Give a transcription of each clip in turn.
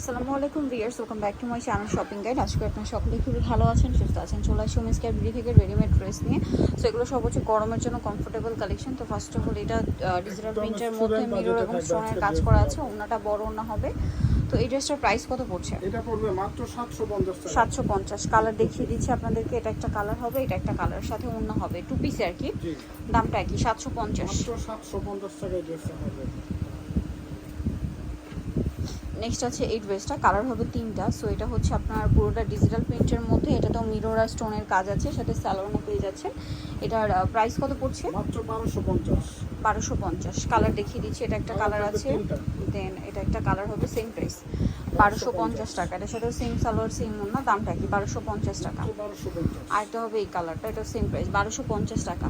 আসসালামু আলাইকুম viewers welcome back to my channel shopping guide. আজকে আপনার সকলে খুবই ভালো আছেন সুস্থ আছেন। চলে আসি মিস ক্যাবিডি থেকে রেডিমেড ড্রেস নিয়ে। সো এগুলো সব হচ্ছে গরমের জন্য কমফোর্টেবল কালেকশন তো ফার্স্ট অফ অল এটা ডিজিটাল প্রিন্টের মধ্যে মিরর এবং স্টোনের কাজ করা আছে ওনাটা বড় ওনা হবে। তো এই ড্রেসটার প্রাইস কত পড়ছে? এটা পড়বে মাত্র সাতশো পঞ্চাশ টাকা। সাতশো পঞ্চাশ। কালার দেখিয়ে দিচ্ছি আপনাদেরকে এটা একটা কালার হবে এটা একটা কালারের সাথে অন্য হবে। টু পিস আর কি। দামটা কি সাতশো পঞ্চাশ। মাত্র সাতশো পঞ্চাশ টাকায় ড্রেসটা হবে। নেক্সট আছে এই ড্রেসটা কালার হবে তিনটা। সো এটা হচ্ছে আপনার পুরোটা ডিজিটাল প্রিন্টের মধ্যে। এটা তো মিরর আর স্টোনের কাজ আছে সাথে স্যালোনা পেয়ে যাচ্ছে এটার প্রাইস কত পড়ছে? মাত্র বারোশো পঞ্চাশ। বারোশো পঞ্চাশ। কালার দেখিয়ে দিচ্ছি এটা একটা কালার আছে। দেন এটা একটা কালার হবে সেম প্রাইস বারোশো পঞ্চাশ টাকা। এটার সাথে সেম সালোয়ার সেম না দামটা কি? বারোশো পঞ্চাশ টাকা। আর একটা হবে এই কালারটা এটা সেম প্রাইস বারোশো পঞ্চাশ টাকা।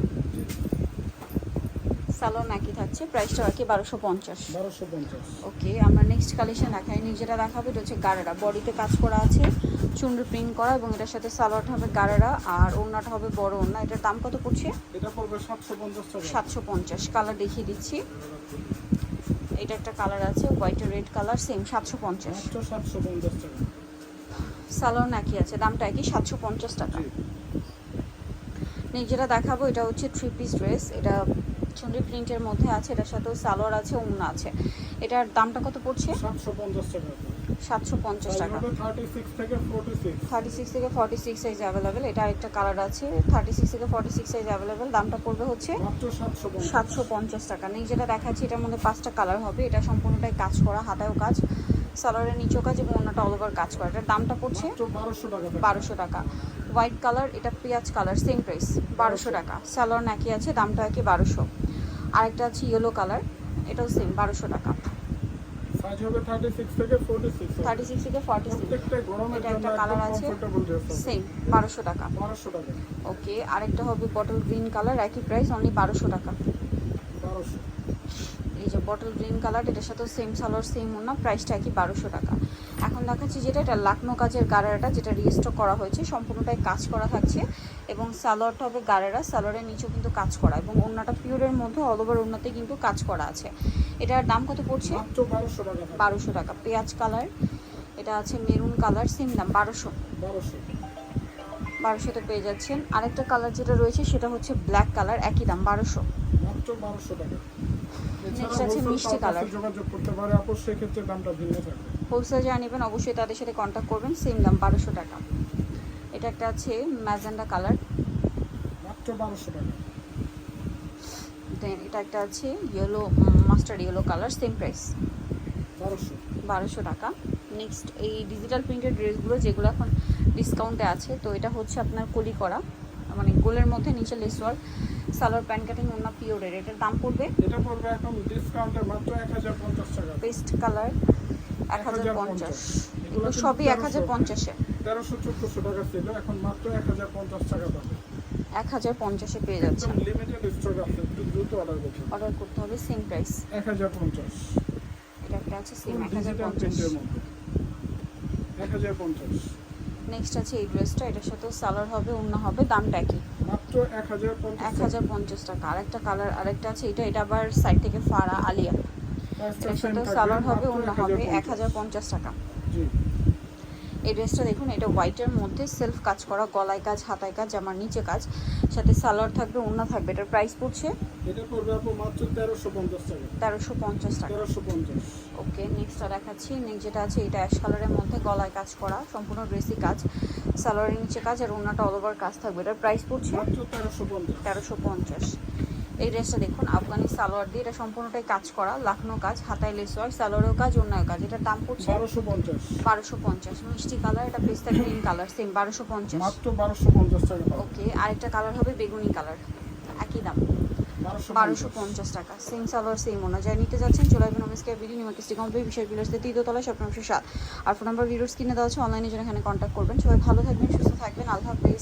সালোয়ার একই থাকছে প্রাইসটা আর কি বারোশো পঞ্চাশ। বারোশো পঞ্চাশ। ওকে আমরা নেক্সট কালেকশন দেখাই নিজেরা দেখাবো এটা হচ্ছে গাড়ারা বডিতে কাজ করা আছে চুন্ডি প্রিন্ট করা এবং এটার সাথে সালোয়ারটা হবে গাড়ারা আর ওড়নাটা হবে বড় ওড়না। এটার দাম কত পড়ছে? এটা পড়বে সাতশো পঞ্চাশ সাতশো পঞ্চাশ কালার দেখিয়ে দিচ্ছি। এটা একটা কালার আছে হোয়াইট রেড কালার সেম সাতশো পঞ্চাশ। সাতশো পঞ্চাশ টাকা। সালোয়ার একই আছে দামটা একই সাতশো পঞ্চাশ টাকা। নিজেরা দেখাবো এটা হচ্ছে থ্রি পিস ড্রেস এটা চুন্ডি প্রিন্টের মধ্যে আছে এটার সাথেও সালোয়ার আছে ওড়না আছে। এটার দামটা কত পড়ছে? সাতশো পঞ্চাশ টাকা। সাতশো পঞ্চাশ টাকা। থার্টি সিক্স থেকে ফোর্টি সিক্স সাইজ অ্যাভেলেবেল এটা আরেকটা কালার আছে। থার্টি সিক্স থেকে ফর্টি সিক্স সাইজ অ্যাভেলেবেল দামটা পড়বে হচ্ছে মাত্র সাতশো পঞ্চাশ। সাতশো পঞ্চাশ টাকা। নেই যেটা দেখাচ্ছি এটার মধ্যে পাঁচটা কালার হবে। এটা সম্পূর্ণটাই কাজ করা হাতায়ও কাজ। সালোয়ারের নিচেও কাজ এবং অন্যটা অল ওভার কাজ করা। এটার দামটা পড়ছে বারোশো টাকা। বারোশো টাকা হোয়াইট কালার এটা পেঁয়াজ কালার সেম প্রাইস বারোশো টাকা। সালোয়ার একই আছে দামটা একই বারোশো। আরেকটা আছে ইয়েলো কালার এটাও সেম বারোশো টাকা। থার্টি সিক্স থেকে ফোর্টি সিক্স এটা একটা colour আছে। সেম বারোশো টাকা। ওকে আরেকটা হবে বটল গ্রিন কালার একই প্রাইস অনলি বারোশো টাকা। বারোশো। এই যে বটল গ্রিন কালার এটার সাথেও সেম সালোয়ার সেম ওনা প্রাইসটা একই বারোশো টাকা। এখন দেখাচ্ছি যেটা এটা লাকনো কাজের গাড়াটা যেটা রিস্টক করা হয়েছে সম্পূর্ণটাই কাজ করা থাকছে। এবং সালোয়ারটা হবে গাড়ারা সালোয়ারের নিচেও কিন্তু কাজ করা। এবং ওড়নাটা পিওরের মধ্যে অল ওভার ওড়নাতে কিন্তু কাজ করা আছে। এটার দাম কত পড়ছে? বারোশো টাকা। বারোশো টাকা। পেঁয়াজ কালার এটা আছে মেরুন কালার সেম দাম বারোশো। বারোশো। বারোশোতে পেয়ে যাচ্ছেন। আরেকটা কালার যেটা রয়েছে সেটা হচ্ছে ব্ল্যাক কালার একই দাম বারোশো। মাত্র বারোশো টাকা। Next আছে মিষ্টি যোগাযোগ করতে পারে আপর সেক্ষেত্রে দামটা ভিন্ন থাকবে হোলসেল যারা নেবেন অবশ্যই তাদের সাথে কন্ট্যাক্ট করবেন সেম দাম বারোশো টাকা। এটা একটা আছে ম্যাজেন্ডা কালার। মাত্র বারোশো টাকা। দেন এটা একটা আছে yellow mustard yellow colour same price বারোশো। বারোশো টাকা। নেক্সট এই ডিজিটাল প্রিন্টেড ড্রেসগুলো যেগুলো এখন ডিসকাউন্টে আছে তো এটা হচ্ছে আপনার কলি করা মানে গোলের মধ্যে নিচে lace work salwar pant cutting অন্য পিওরের এটার দাম পড়বে? এটা পড়বে এখন ডিসকাউন্টে মাত্র এক হাজার পঞ্চাশ টাকা। পেস্ট কালার এক হাজার পঞ্চাশ। এগুলো সবই এক হাজার পঞ্চাশে। তেরোশো চোদ্দশো টাকা ছিল এখন মাত্র এক হাজার পঞ্চাশ টাকা পাবে এক হাজার পঞ্চাশে পেয়ে যাচ্ছে। একদম লিমিটেড স্টক আছে একটু দ্রুত অর্ডার করতে অর্ডার করতে হবে সেম প্রাইস এক হাজার পঞ্চাশ। এটা একটা আছে সেম এক হাজার পঞ্চাশ। মধ্যে। এক হাজার পঞ্চাশ। নেক্সট আছে এই ড্রেসটা এটার সাথেও সালার হবে অন্য হবে দামটা কি মাত্র এক হাজার পঞ্চাশ টাকা। আরেকটা কালার আরেকটা আছে এটা এটা আবার সাইড থেকে ফাড়া আলিয়া। এটার সাথেও সালোয়ার হবে অন্য হবে এক হাজার পঞ্চাশ টাকা। জি। এই ড্রেসটা দেখুন এটা হোয়াইটের মধ্যে সেলফ কাজ করা গলায় কাজ হাতায় কাজ জামার নিচে কাজ সাথে সালোয়ার থাকবে অন্য থাকবে এটার প্রাইস পড়ছে এটা পড়বে আপু মাত্র তেরোশো পঞ্চাশ টাকা। তেরোশো পঞ্চাশ টাকা। তেরোশো পঞ্চাশ। ওকে নেক্সটটা দেখাচ্ছি। নেক্সট যেটা আছে এটা অ্যাশ কালারের মধ্যে গলায় কাজ করা সম্পূর্ণ ড্রেসই কাজ সালোয়ারের নিচে কাজ আর অন্যটা অল ওভার কাজ থাকবে এটার প্রাইস পড়ছে মাত্র তেরোশো পঞ্চাশ। তেরোশো পঞ্চাশ। এই ড্রেসটা দেখুন আফগানি সালোয়ার দিয়ে এটা সম্পূর্ণটাই কাজ করা লাখনো কাজ হাতায় লেস ওয়ার্ক সালোয়ারেও কাজ অন্যায় কাজ। এটার দাম পড়ছে বারোশো পঞ্চাশ। বারোশো পঞ্চাশ। মিষ্টি কালার এটা পেস্তা গ্রিন কালার সেম বারোশো পঞ্চাশ। মাত্র বারোশো পঞ্চাশ টাকা ওকে আরেকটা কালার হবে বেগুনি কালার একই দাম। বারোশো পঞ্চাশ। টাকা সেম সালোয়ার সেম অনুযায়ী নিতে যাচ্ছেন চলে আসবেন অফিসকে ভিডিও নিমাকিস্টি কমপ্লিট বিষয় বিলাসতে তৃতীয়তলা সব নশো সাত। আর ফোন নাম্বার ভিডিওস কিনে দেওয়া আছে অনলাইনে জন্য এখানে কন্ট্যাক্ট করবেন। সবাই ভালো থাকবেন সুস্থ থাকবেন। আল্লাহ হাফেজ।